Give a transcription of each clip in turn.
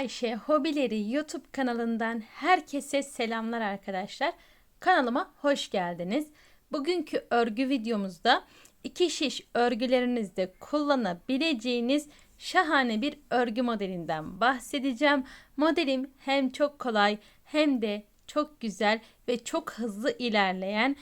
Ayşe Hobileri YouTube kanalından herkese selamlar arkadaşlar. Kanalıma hoş geldiniz. Bugünkü örgü videomuzda iki şiş örgülerinizde kullanabileceğiniz şahane bir örgü modelinden bahsedeceğim. Modelim hem çok kolay hem de çok güzel ve çok hızlı ilerleyen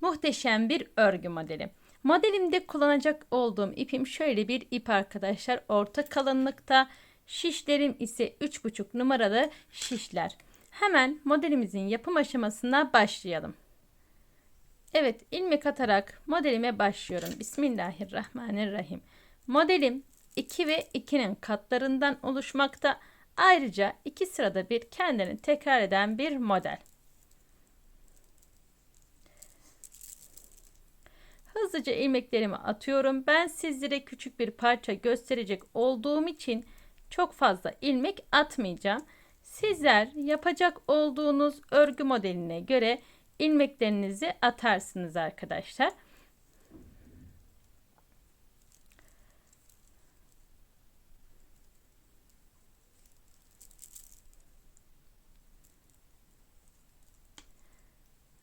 muhteşem bir örgü modeli. Modelimde kullanacak olduğum ipim şöyle bir ip arkadaşlar. Orta kalınlıkta. Şişlerim ise 3,5 numaralı şişler. Hemen modelimizin yapım aşamasına başlayalım. Evet ilmek atarak modelime başlıyorum. Bismillahirrahmanirrahim. Modelim 2 ve 2'nin katlarından oluşmakta. Ayrıca iki sırada bir kendini tekrar eden bir model. Hızlıca ilmeklerimi atıyorum. Ben sizlere küçük bir parça gösterecek olduğum için çok fazla ilmek atmayacağım. Sizler yapacak olduğunuz örgü modeline göre ilmeklerinizi atarsınız arkadaşlar.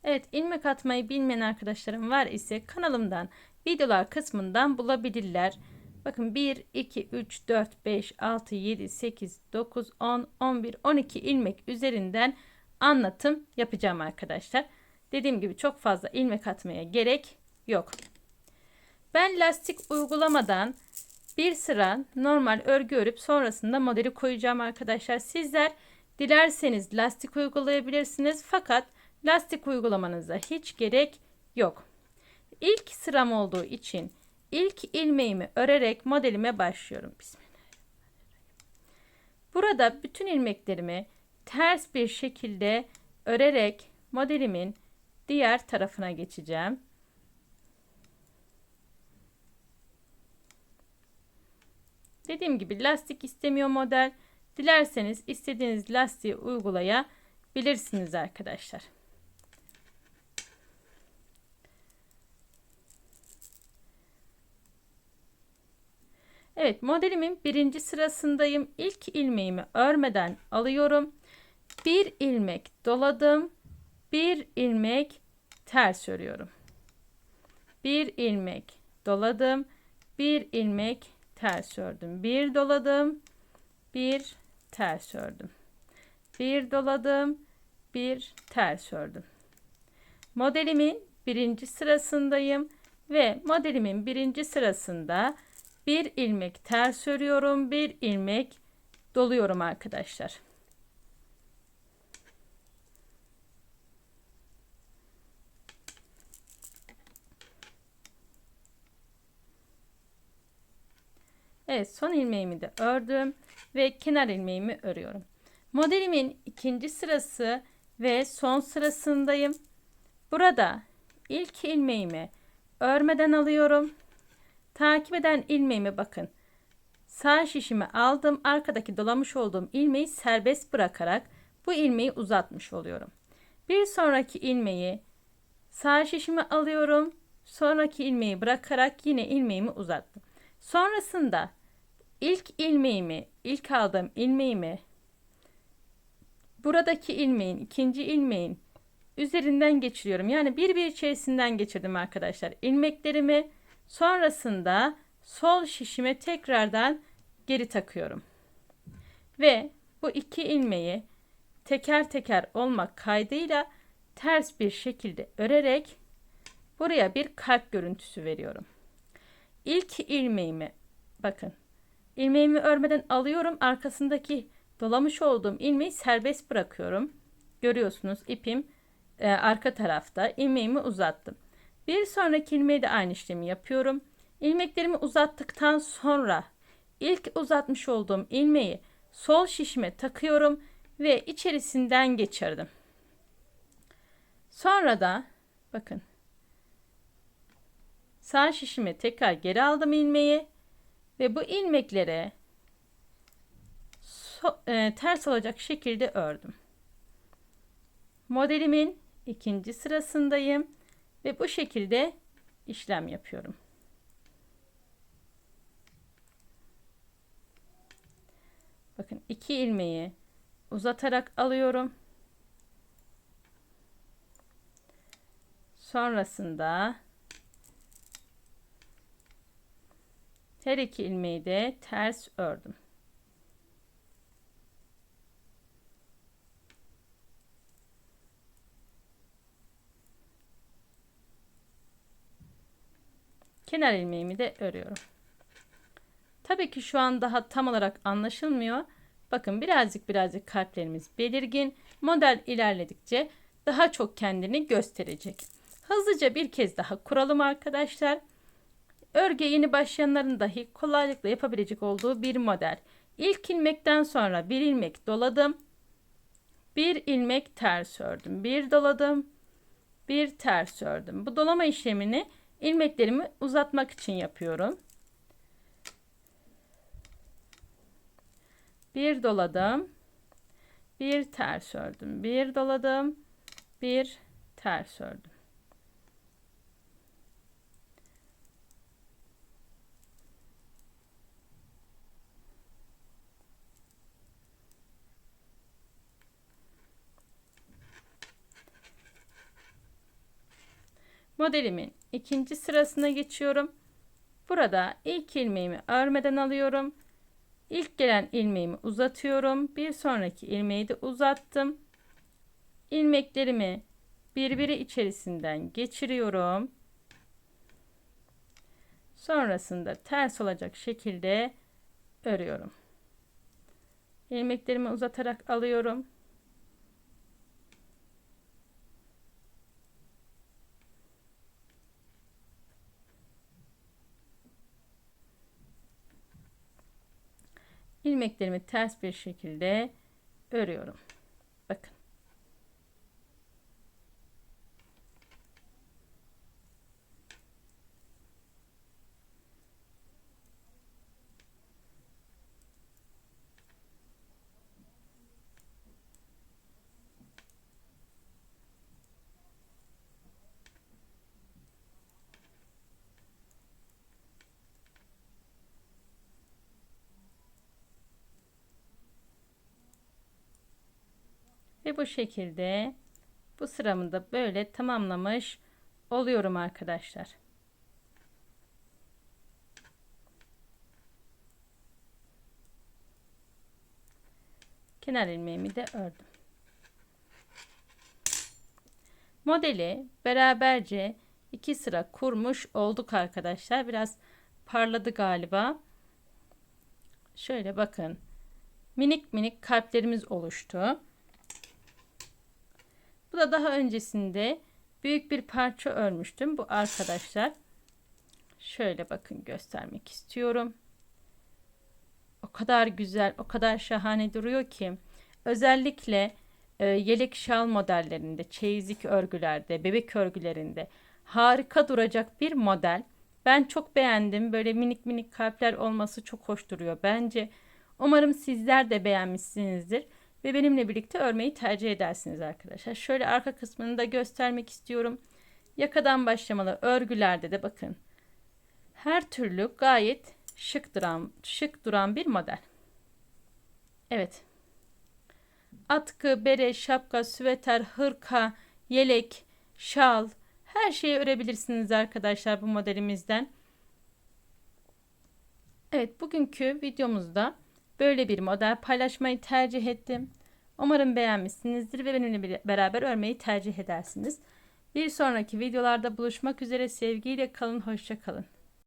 Evet ilmek atmayı bilmeyen arkadaşlarım var ise kanalımdan videolar kısmından bulabilirler. Bakın 1, 2, 3, 4, 5, 6, 7, 8, 9, 10, 11, 12 ilmek üzerinden anlatım yapacağım arkadaşlar. Dediğim gibi çok fazla ilmek atmaya gerek yok. Ben lastik uygulamadan bir sıra normal örgü örüp sonrasında modeli koyacağım arkadaşlar. Sizler dilerseniz lastik uygulayabilirsiniz fakat lastik uygulamanıza hiç gerek yok. İlk sıram olduğu için ilk ilmeğimi örerek modelime başlıyorum. Burada bütün ilmeklerimi ters bir şekilde örerek modelimin diğer tarafına geçeceğim. Dediğim gibi lastik istemiyor model. Dilerseniz istediğiniz lastiği uygulayabilirsiniz arkadaşlar. Evet modelimin birinci sırasındayım. İlk ilmeğimi örmeden alıyorum. Bir ilmek doladım. Bir ilmek ters örüyorum. Bir ilmek doladım. Bir ilmek ters ördüm. Bir doladım. Bir ters ördüm. Bir doladım. Bir ters ördüm. Modelimin birinci sırasındayım ve modelimin birinci sırasında bir ilmek ters örüyorum bir ilmek doluyorum arkadaşlar Evet son ilmeğimi de ördüm ve kenar ilmeğimi örüyorum. Modelimin ikinci sırası ve son sırasındayım. Burada ilk ilmeğimi örmeden alıyorum. Takip eden ilmeğime bakın. Sağ şişimi aldım. Arkadaki dolamış olduğum ilmeği serbest bırakarak bu ilmeği uzatmış oluyorum. Bir sonraki ilmeği sağ şişimi alıyorum. Sonraki ilmeği bırakarak yine ilmeğimi uzattım. Sonrasında ilk ilmeğimi, ilk aldığım ilmeğimi buradaki ilmeğin, ikinci ilmeğin üzerinden geçiriyorum. Yani bir bir içerisinden geçirdim arkadaşlar. İlmeklerimi Sonrasında sol şişime tekrardan geri takıyorum. Ve bu iki ilmeği teker teker olmak kaydıyla ters bir şekilde örerek buraya bir kalp görüntüsü veriyorum. İlk ilmeğimi bakın ilmeğimi örmeden alıyorum arkasındaki dolamış olduğum ilmeği serbest bırakıyorum. Görüyorsunuz ipim e, arka tarafta ilmeğimi uzattım. Bir sonraki ilmeği de aynı işlemi yapıyorum. İlmeklerimi uzattıktan sonra ilk uzatmış olduğum ilmeği sol şişime takıyorum ve içerisinden geçirdim. Sonra da bakın sağ şişime tekrar geri aldım ilmeği ve bu ilmeklere so, e, ters olacak şekilde ördüm. Modelimin ikinci sırasındayım. Ve bu şekilde işlem yapıyorum. Bakın iki ilmeği uzatarak alıyorum. Sonrasında her iki ilmeği de ters ördüm. Kenar ilmeğimi de örüyorum. Tabii ki şu an daha tam olarak anlaşılmıyor. Bakın birazcık birazcık kalplerimiz belirgin. Model ilerledikçe daha çok kendini gösterecek. Hızlıca bir kez daha kuralım arkadaşlar. Örgü yeni başlayanların dahi kolaylıkla yapabilecek olduğu bir model. İlk ilmekten sonra bir ilmek doladım. Bir ilmek ters ördüm. Bir doladım. Bir ters ördüm. Bu dolama işlemini ilmeklerimi uzatmak için yapıyorum. Bir doladım. Bir ters ördüm. Bir doladım. Bir ters ördüm. Modelimin ikinci sırasına geçiyorum. Burada ilk ilmeğimi örmeden alıyorum. İlk gelen ilmeğimi uzatıyorum. Bir sonraki ilmeği de uzattım. İlmeklerimi birbiri içerisinden geçiriyorum. Sonrasında ters olacak şekilde örüyorum. İlmeklerimi uzatarak alıyorum. İlmeklerimi ters bir şekilde örüyorum. Bakın. Ve bu şekilde bu sıramı da böyle tamamlamış oluyorum arkadaşlar. Kenar ilmeğimi de ördüm. Modeli beraberce iki sıra kurmuş olduk arkadaşlar. Biraz parladı galiba. Şöyle bakın. Minik minik kalplerimiz oluştu. Bu da daha öncesinde büyük bir parça örmüştüm. Bu arkadaşlar. Şöyle bakın göstermek istiyorum. O kadar güzel, o kadar şahane duruyor ki. Özellikle e, yelek şal modellerinde, çeyizlik örgülerde, bebek örgülerinde harika duracak bir model. Ben çok beğendim. Böyle minik minik kalpler olması çok hoş duruyor bence. Umarım sizler de beğenmişsinizdir ve benimle birlikte örmeyi tercih edersiniz arkadaşlar. Şöyle arka kısmını da göstermek istiyorum. Yakadan başlamalı örgülerde de bakın. Her türlü gayet şık duran, şık duran bir model. Evet. Atkı, bere, şapka, süveter, hırka, yelek, şal her şeyi örebilirsiniz arkadaşlar bu modelimizden. Evet bugünkü videomuzda Böyle bir model paylaşmayı tercih ettim. Umarım beğenmişsinizdir ve benimle beraber örmeyi tercih edersiniz. Bir sonraki videolarda buluşmak üzere sevgiyle kalın, hoşça kalın.